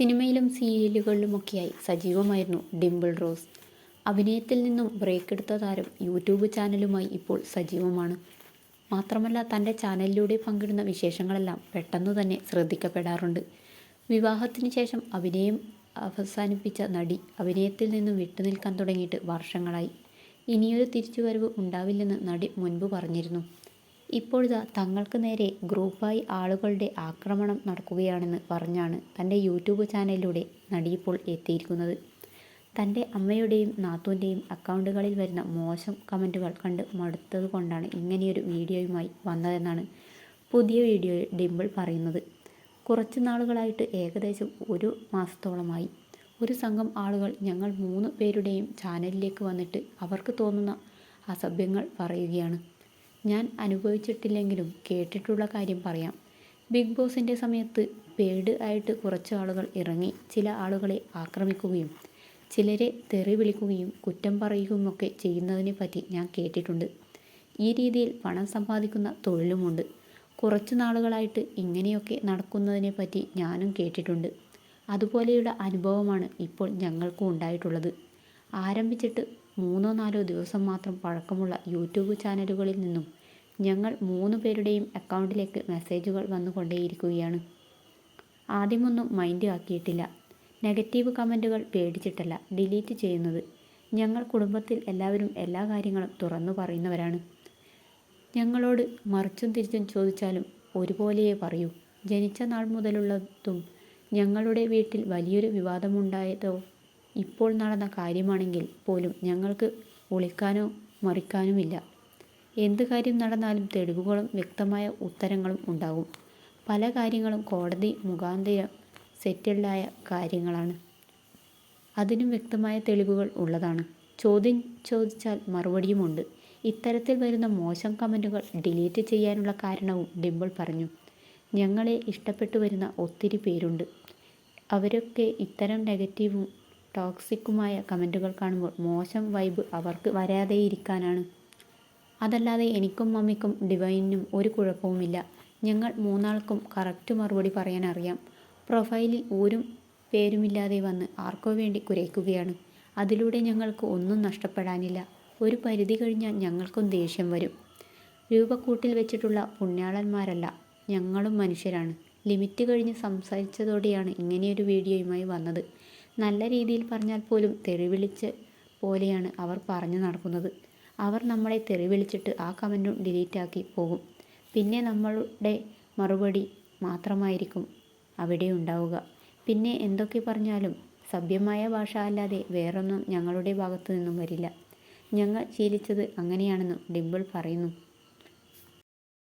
സിനിമയിലും സീരിയലുകളിലുമൊക്കെയായി സജീവമായിരുന്നു ഡിംപിൾ റോസ്. അഭിനയത്തിൽ നിന്നും ബ്രേക്ക് എടുത്ത താരം യൂട്യൂബ് ചാനലുമായി ഇപ്പോൾ സജീവമാണ്. മാത്രമല്ല തന്റെ ചാനലിലൂടെ പങ്കിടുന്ന വിശേഷങ്ങളെല്ലാം പെട്ടെന്ന് തന്നെ ശ്രദ്ധിക്കപ്പെടാറുണ്ട്. വിവാഹത്തിന് ശേഷം അഭിനയം അവസാനിപ്പിച്ച നടി അഭിനയത്തിൽ നിന്നും വിട്ടുനിൽക്കാൻ തുടങ്ങിയിട്ട് വർഷങ്ങളായി. ഇനിയൊരു തിരിച്ചുവരവ് ഉണ്ടാവില്ലെന്ന് നടി മുൻപ് പറഞ്ഞിരുന്നു. ഇപ്പോഴിതാ തങ്ങൾക്ക് നേരെ ഗ്രൂപ്പായി ആളുകളുടെ ആക്രമണം നടക്കുകയാണെന്ന് പറഞ്ഞാണ് തന്റെ യൂട്യൂബ് ചാനലിലൂടെ നടിയിപ്പോൾ എത്തിയിരിക്കുന്നത്. തന്റെ അമ്മയുടെയും നാത്തൂന്റെയും അക്കൗണ്ടുകളിൽ വരുന്ന മോശം കമന്റുകൾ കണ്ട് മടുത്തത് കൊണ്ടാണ് ഇങ്ങനെയൊരു വീഡിയോയുമായി വന്നതെന്നാണ് പുതിയ വീഡിയോയിൽ ഡിമ്പിൾ പറയുന്നത്. കുറച്ച് നാളുകളായിട്ട് ഏകദേശം ഒരു മാസത്തോളമായി. ഒരു സംഘം ആളുകൾ ഞങ്ങൾ മൂന്ന് പേരുടെയും ചാനലിലേക്ക് വന്നിട്ട് അവർക്ക് തോന്നുന്ന അസഭ്യങ്ങൾ പറയുകയാണ്. ഞാൻ അനുഭവിച്ചിട്ടില്ലെങ്കിലും കേട്ടിട്ടുള്ള കാര്യം പറയാം. ബിഗ് ബോസിന്റെ സമയത്ത് പേഡ് ആയിട്ട് കുറച്ച് ആളുകൾ ഇറങ്ങി ചില ആളുകളെ ആക്രമിക്കുകയും ചിലരെ തെറി വിളിക്കുകയും കുറ്റം പറയുകയുമൊക്കെ ചെയ്യുന്നതിനെ പറ്റി ഞാൻ കേട്ടിട്ടുണ്ട്. ഈ രീതിയിൽ പണം സമ്പാദിക്കുന്ന തൊഴിലുമുണ്ട്. കുറച്ച് നാളുകളായിട്ട് ഇങ്ങനെയൊക്കെ നടക്കുന്നതിനെ പറ്റി ഞാനും കേട്ടിട്ടുണ്ട്. അതുപോലെയുള്ള അനുഭവമാണ് ഇപ്പോൾ ഞങ്ങൾക്കും ഉണ്ടായിട്ടുള്ളത്. ആരംഭിച്ചിട്ട് മൂന്നോ നാലോ ദിവസം മാത്രം പഴക്കമുള്ള യൂട്യൂബ് ചാനലുകളിൽ നിന്നും ഞങ്ങൾ മൂന്ന് പേരുടെയും അക്കൗണ്ടിലേക്ക് മെസ്സേജുകൾ വന്നുകൊണ്ടേയിരിക്കുകയാണ്. ആദ്യമൊന്നും മൈൻഡ് ആക്കിയിട്ടില്ല. നെഗറ്റീവ് കമന്റുകൾ പേടിച്ചിട്ടല്ല ഡിലീറ്റ് ചെയ്യുന്നത്. ഞങ്ങൾ കുടുംബത്തിൽ എല്ലാവരും എല്ലാ കാര്യങ്ങളും തുറന്നു പറയുന്നവരാണ്. ഞങ്ങളോട് മറിച്ചും തിരിച്ചും ചോദിച്ചാലും ഒരുപോലെയേ പറയൂ. ജനിച്ച നാൾ മുതലുള്ളതും ഞങ്ങളുടെ വീട്ടിൽ വലിയൊരു വിവാദമുണ്ടായതോ ഇപ്പോൾ നടന്ന കാര്യമാണെങ്കിൽ പോലും ഞങ്ങൾക്ക് ഒളിക്കാനോ മറിക്കാനുമില്ല. എന്ത് കാര്യം നടന്നാലും തെളിവുകളും വ്യക്തമായ ഉത്തരങ്ങളും ഉണ്ടാകും. പല കാര്യങ്ങളും കോടതി മുഖാന്തരം സെറ്റിൽഡായ കാര്യങ്ങളാണ്. അതിനും വ്യക്തമായ തെളിവുകൾ ഉള്ളതാണ്. ചോദ്യം ചോദിച്ചാൽ മറുപടിയുമുണ്ട്. ഇത്തരത്തിൽ വരുന്ന മോശം കമന്റുകൾ ഡിലീറ്റ് ചെയ്യാനുള്ള കാരണവും ഡിമ്പിൾ പറഞ്ഞു. ഞങ്ങളെ ഇഷ്ടപ്പെട്ടു വരുന്ന ഒത്തിരി പേരുണ്ട്. അവരൊക്കെ ഇത്തരം നെഗറ്റീവും ടോക്സിക്കുമായ കമന്റുകൾ കാണുമ്പോൾ മോശം വൈബ് അവർക്ക് വരാതെയിരിക്കാനാണ്. അതല്ലാതെ എനിക്കും മമ്മിക്കും ഡിവൈനിനും ഒരു കുഴപ്പവുമില്ല. ഞങ്ങൾ മൂന്നാൾക്കും കറക്റ്റ് മറുപടി പറയാൻ അറിയാം. പ്രൊഫൈലിൽ ഊരും പേരുമില്ലാതെ വന്ന് ആർക്കോ വേണ്ടി കുരയ്ക്കുകയാണ്. അതിലൂടെ ഞങ്ങൾക്ക് ഒന്നും നഷ്ടപ്പെടാനില്ല. ഒരു പരിധി കഴിഞ്ഞാൽ ഞങ്ങൾക്കും ദേഷ്യം വരും. രൂപക്കൂട്ടിൽ വെച്ചിട്ടുള്ള പുണ്യാളന്മാരല്ല ഞങ്ങളും മനുഷ്യരാണ്. ലിമിറ്റ് കഴിഞ്ഞ് സംസാരിച്ചതോടെയാണ് ഇങ്ങനെയൊരു വീഡിയോയുമായി വന്നത്. നല്ല രീതിയിൽ പറഞ്ഞാൽ പോലും തെറിവിളിച്ച് പോലെയാണ് അവർ പറഞ്ഞു നടക്കുന്നത്. അവർ നമ്മളെ തെറി വിളിച്ചിട്ട് ആ കമന്റും ഡിലീറ്റാക്കി പോകും. പിന്നെ നമ്മളുടെ മറുപടി മാത്രമായിരിക്കും അവിടെ ഉണ്ടാവുക. പിന്നെ എന്തൊക്കെ പറഞ്ഞാലും സഭ്യമായ ഭാഷ അല്ലാതെ വേറൊന്നും ഞങ്ങളുടെ ഭാഗത്തു നിന്നും വരില്ല. ഞങ്ങൾ ശീലിച്ചത് അങ്ങനെയാണെന്നും ഡിംപിൾ പറയുന്നു.